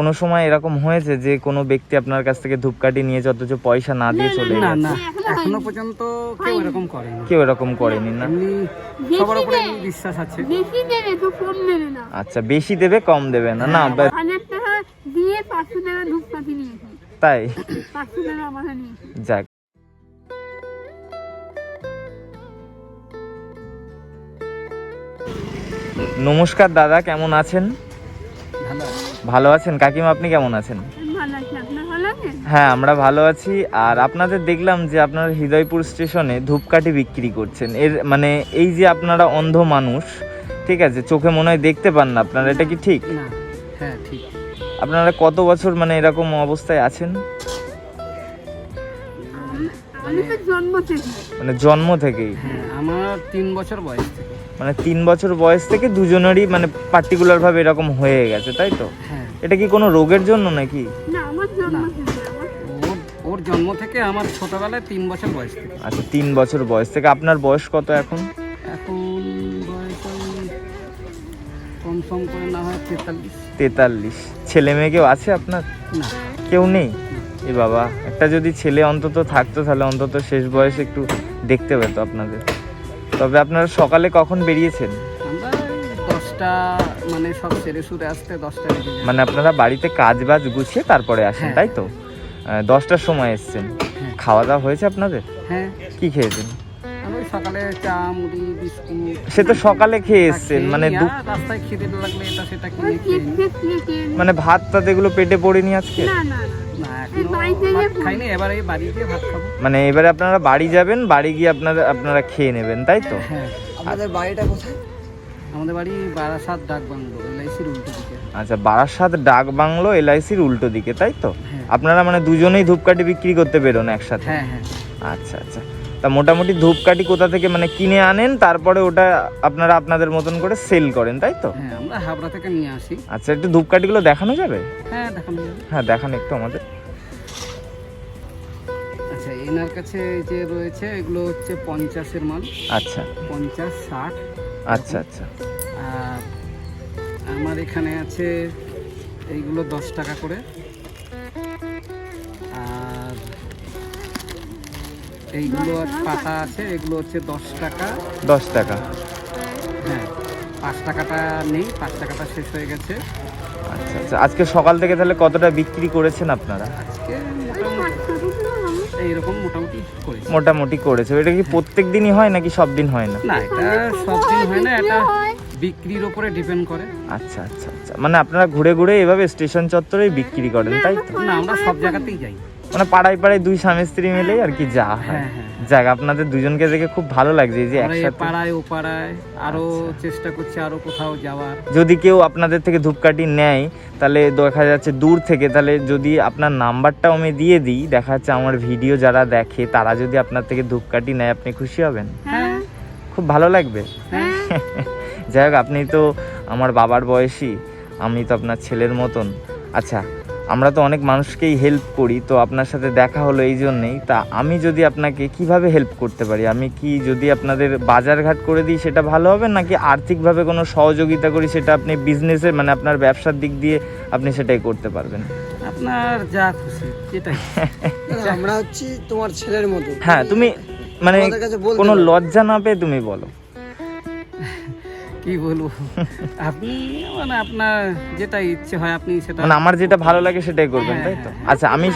কোনো সময় এরকম হয়েছে যে কোনো ব্যক্তি আপনার কাছ থেকে ধূপকাঠি নিয়েছে অথচ পয়সা না দিয়ে চলে না গেছে? না এখনও পর্যন্ত কেউ এরকম করেনি। কেউ এরকম করেনি না? সবার উপরে বিশ্বাস আছে। বেশি দেবে তো কম দেবে না। আচ্ছা বেশি দেবে কম দেবে না? না টাকা দিয়ে পাঁচশো টাকা ধূপকাঠি নিয়েছি। তাই? পাঁচশো টাকা আমার নিয়েছি। যাক। নমস্কার দাদা কেমন আছেন? ভালো আছেন? কাকিমা আপনি কেমন আছেন? ভালো আছে। আপনার ভালো আছে হ্যাঁ আমরা ভালো আছি। আর আপনাদের দেখলাম যে আপনারা হৃদয়পুর স্টেশনে ধূপকাঠি বিক্রি করছেন। এর মানে এই যে আপনারা অন্ধ মানুষ ঠিক আছে? চোখে মনে হয় দেখতে পান না আপনারা। এটা কি ঠিক? হ্যাঁ ঠিক। আপনারা কত বছর মানে এরকম অবস্থায় আছেন? মানে জন্ম থেকেই? হ্যাঁ আমার তিন বছর বয়স থেকে। মানে তিন বছর বয়স থেকে দুজনেরই মানে পার্টিকুলার ভাবে এরকম হয়ে গেছে তাই তো? হ্যাঁ। এটা কি কোনো রোগের জন্য নাকি? না আমার জন্ম ওর জন্ম থেকে আমার ছোটবেলায় তিন বছর বয়স থেকে। আচ্ছা তিন বছর বয়স থেকে। আপনার বয়স কত এখন? এখন বয়স ওই করে না হয় তেতাল্লিশ। তেতাল্লিশ। ছেলে মেয়ে কেউ আছে আপনার? না। কেউ নেই? এ বাবা একটা যদি ছেলে অন্তত থাকতো তাহলে অন্তত শেষ বয়সে একটু দেখতে পেতো আপনাদের। তবে আপনারা সকালে কখন বেরিয়েছেন? দশটা মানে সব সেরে সুরে আসতে দশটা মানে আপনারা বাড়িতে কাজ বাজ গুছিয়ে তারপরে আসেন হ্যাঁ। তাই তো? দশটার সময় এসছেন। হ্যাঁ। খাওয়া দাওয়া হয়েছে আপনাদের? হ্যাঁ। কি খেয়েছেন? সকালে চা মুড়ি বিস্কুট। সে তো সকালে খেয়ে এসছেন মানে রাস্তায় লাগলে এটা সেটা কিনে। মানে ভাত টাত এগুলো পেটে পড়েনি আজকে? না না। মানে এবারে আপনারা বাড়ি যাবেন বাড়ি গিয়ে আপনারা আপনারা খেয়ে নেবেন তাই তো? হ্যাঁ বাড়িটা কোথায়? আমাদের বাড়ি বারাসাত ডাক বাংলো এলআইসির উল্টো দিকে। আচ্ছা বারাসাত ডাক বাংলো এলআইসির উল্টো দিকে তাই তো? হ্যাঁ। আপনারা মানে দুজনেই ধূপকাঠি বিক্রি করতে বেরোন একসাথে? হ্যাঁ হ্যাঁ। আচ্ছা আচ্ছা। তা মোটামুটি ধূপকাঠি কোথা থেকে মানে কিনে আনেন তারপরে ওটা আপনারা আপনাদের মতন করে সেল করেন তাই তো? হ্যাঁ আমরা হাবড়া থেকে নিয়ে আসি। আচ্ছা একটু ধূপকাঠিগুলো দেখানো যাবে? হ্যাঁ দেখানো যাবে। হ্যাঁ দেখান একটু আমাদের। এনার কাছে এই যে রয়েছে এগুলো হচ্ছে পঞ্চাশের মাল। আচ্ছা। পঞ্চাশ ষাট। আচ্ছা আচ্ছা। আর আমার এখানে আছে এইগুলো দশ টাকা করে। আর এইগুলো পাতা আছে এগুলো হচ্ছে দশ টাকা। দশ টাকা। হ্যাঁ পাঁচ টাকাটা নেই পাঁচ টাকাটা শেষ হয়ে গেছে। আচ্ছা আচ্ছা। আজকে সকাল থেকে তাহলে কতটা বিক্রি করেছেন আপনারা? আজকে এইরকম মোটামুটি করেছি। মোটামুটি করেছে। এটা কি প্রত্যেক দিনই হয় নাকি সব দিন হয় না? না এটা সব দিন হয় না এটা বিক্রির উপরে ডিপেন্ড করে। আচ্ছা আচ্ছা আচ্ছা। মানে আপনারা ঘুরে ঘুরে এভাবে স্টেশন চত্বরে বিক্রি করেন তাই তো? না আমরা সব জায়গাতেই যাই। মানে পাড়ায় পাড়ায় দুই স্বামী স্ত্রী মিলেই আর কি যা হয়। হ্যাঁ যাক আপনাদের দুজনকে দেখে খুব ভালো লাগছে এই যে একসাথে। পাড়ায় ও পাড়ায় আরও আচ্ছা। চেষ্টা করছি আরও কোথাও যাওয়ার। যদি কেউ আপনাদের থেকে ধূপকাঠি নেয় তাহলে দেখা যাচ্ছে দূর থেকে তাহলে যদি আপনার নাম্বারটাও আমি দিয়ে দিই দেখা যাচ্ছে আমার ভিডিও যারা দেখে তারা যদি আপনার থেকে ধূপকাঠি নেয় আপনি খুশি হবেন? হ্যাঁ। খুব ভালো লাগবে। হ্যাঁ। যাই হোক আপনি তো আমার বাবার বয়সী আমি তো আপনার ছেলের মতন। আচ্ছা আমরা তো অনেক মানুষকেই হেল্প করি তো আপনার সাথে দেখা হলো এই জন্যেই। তা আমি যদি আপনাকে কীভাবে হেল্প করতে পারি? আমি কি যদি আপনাদের বাজারঘাট করে দিই সেটা ভালো হবে? নাকি আর্থিকভাবে কোনো সহযোগিতা করি সেটা আপনি বিজনেসে মানে আপনার ব্যবসার দিক দিয়ে আপনি সেটাই করতে পারবেন? আপনার যা খুশি আমরা হচ্ছি তোমার ছেলের মতো। হ্যাঁ তুমি মানে কোনো লজ্জা না পেয়ে তুমি বলো। কি বলব? আপনি মানে আপনার যেটা ইচ্ছে হয় আপনি সেটা মানে আমার যেটা ভালো লাগে সেটাই করবেন তাই তো? আচ্ছা আমি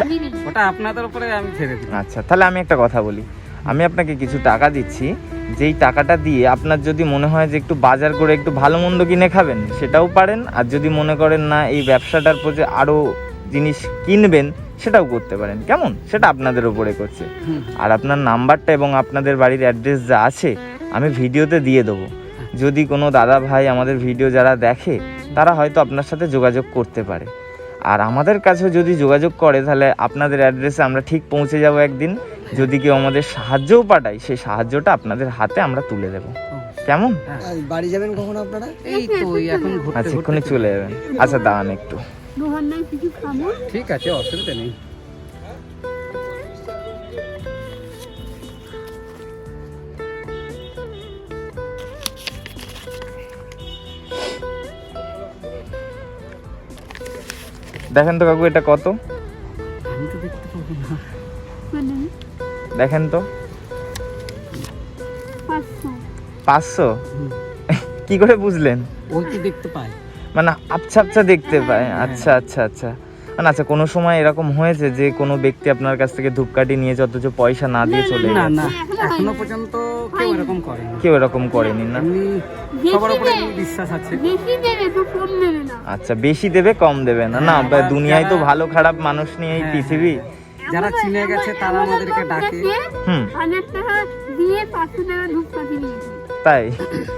ওটা আপনাদের উপরে আমি ছেড়ে দিই। আচ্ছা তাহলে আমি একটা কথা বলি। আমি আপনাকে কিছু টাকা দিচ্ছি যেই টাকাটা দিয়ে আপনার যদি মনে হয় যে একটু বাজার করে একটু ভালো মন্দ কিনে খাবেন সেটাও পারেন। আর যদি মনে করেন না এই ব্যবসাটার প্রতি আরও জিনিস কিনবেন সেটাও করতে পারেন। কেমন? সেটা আপনাদের উপরে করছে। আর আপনার নাম্বারটা এবং আপনাদের বাড়ির অ্যাড্রেস যা আছে আমি ভিডিওতে দিয়ে দেবো। যদি কোনো দাদা ভাই আমাদের ভিডিও যারা দেখে তারা হয়তো আপনার সাথে যোগাযোগ করতে পারে। আর আমাদের কাছেও যদি যোগাযোগ করে তাহলে আপনাদের অ্যাড্রেসে আমরা ঠিক পৌঁছে যাব একদিন। যদি কেউ আমাদের সাহায্যও পাঠায় সেই সাহায্যটা আপনাদের হাতে আমরা তুলে দেব। কেমন? বাড়ি যাবেন কখন আপনারা? এই তো এখন আচ্ছা এক্ষুনি চলে যাবেন। আচ্ছা দাঁড়ান একটু। ঠিক আছে অসুবিধা নেই। দেখেন তো কাকু এটা কত? আমি তো দেখতে পাবো না। মানে? দেখেন তো। পাঁচশো। কি করে বুঝলেন? কি দেখতে পায়। মানে আচ্ছা আচ্ছা দেখতে পায়। আচ্ছা আচ্ছা আচ্ছা। মানে আচ্ছা কোনো সময় এরকম হয়েছে যে কোনো ব্যক্তি আপনার কাছ থেকে ধূপকাঠি নিয়েছে অথচ পয়সা না দিয়ে চলে না না এখনও পর্যন্ত কেউ এরকম করেনি। কেউ এরকম করেনি না? সবার উপরে বিশ্বাস আছে? বেশি দেবে তো কম দেবে না। আচ্ছা বেশি দেবে কম দেবে না? না হ্যাঁ, দুনিয়ায় তো ভালো খারাপ মানুষ নিয়ে এই হ্যাঁ, পৃথিবী। যারা চিনে গেছে তারা আমাদেরকে ডাকে। হুম। টাকা দিয়ে পাঁচশো টাকা ধূপকাঠি নিয়েছি। তাই?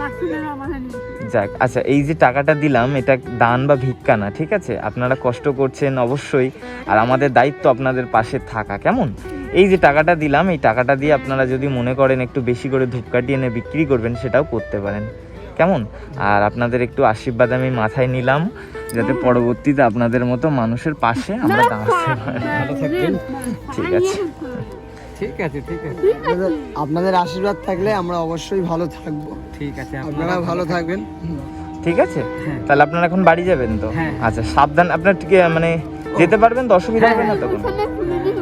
পাঁচশো টাকা আমার নিয়েছি যাক আচ্ছা এই যে টাকাটা দিলাম এটা দান বা ভিক্ষা না ঠিক আছে? আপনারা কষ্ট করছেন অবশ্যই আর আমাদের দায়িত্ব আপনাদের পাশে থাকা কেমন? এই যে টাকাটা দিলাম এই টাকাটা দিয়ে আপনারা যদি মনে করেন একটু বেশি করে ধূপকাঠি এনে বিক্রি করবেন সেটাও করতে পারেন কেমন? আর আপনাদের একটু আশীর্বাদ আমি মাথায় নিলাম যাতে পরবর্তীতে আপনাদের মতো মানুষের পাশে আমরা দাঁড়াতে পারি। ভালো থাকবেন। ঠিক আছে। ঠিক আছে ঠিক আছে। আপনাদের আশীর্বাদ থাকলে আমরা অবশ্যই ভালো থাকব। ঠিক আছে আপনারা ভালো থাকবেন। ঠিক আছে? হ্যাঁ। তাহলে আপনারা এখন বাড়ি যাবেন তো? হ্যাঁ। আচ্ছা সাবধান আপনার ঠিক মানে যেতে পারবেন তো? অসুবিধা হবে না তখন?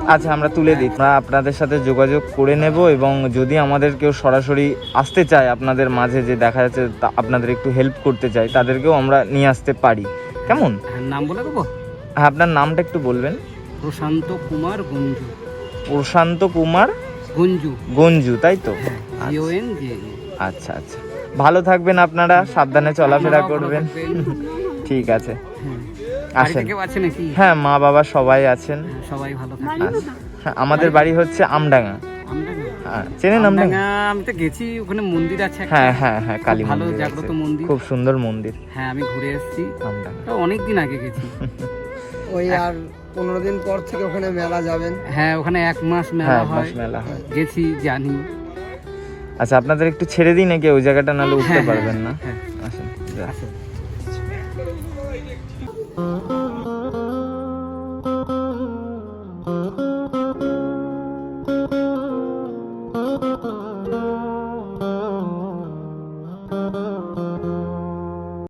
আচ্ছা আমরা তুলে দিই। আমরা আপনাদের সাথে যোগাযোগ করে নেব এবং যদি আমাদের কেউ সরাসরি আসতে চায় আপনাদের মাঝে যে দেখা যাচ্ছে তা- আপনাদের একটু হেল্প করতে চায় তাদেরকেও আমরা নিয়ে আসতে পারি। কেমন? হ্যাঁ, নাম বলে দেবো? হ্যাঁ আপনার নামটা একটু বলবেন। প্রশান্ত কুমার গঞ্জু প্রশান্ত কুমার গঞ্জু। গঞ্জু তাই তো? হ্যাঁ জে আচ্ছা আচ্ছা। ভালো থাকবেন আপনারা সাবধানে চলাফেরা করবেন। ঠিক আছে। বাড়িতে আসেন হ্যাঁ মা বাবা সবাই আছেন। হ্যাঁ, সবাই ভালো আচ্ছা। হ্যাঁ, আমাদের বাড়ি হচ্ছে আমডাঙ্গা? হ্যাঁ, চেনেন আমডাঙ্গা? আমডাঙ্গা, আমি তো গেছি ওখানে মন্দির আছে হ্যাঁ হ্যাঁ হ্যাঁ কালী ভালো জাগ্রত মন্দির। খুব সুন্দর মন্দির। হ্যাঁ আমি ঘুরে এসেছি। আমডাঙ্গা। অনেক দিন আগে গেছি। ওই আর পনেরো দিন পর থেকে ওখানে মেলা যাবেন। হ্যাঁ ওখানে এক মাস হ্যাঁ মেলা এক মাস হয়। মেলা হয়। গেছি জানি। আচ্ছা আপনাদের একটু ছেড়ে দিই নাকি? ওই জায়গাটা নাহলে উঠতে হ্যাঁ, পারবেন না? হ্যাঁ আসেন।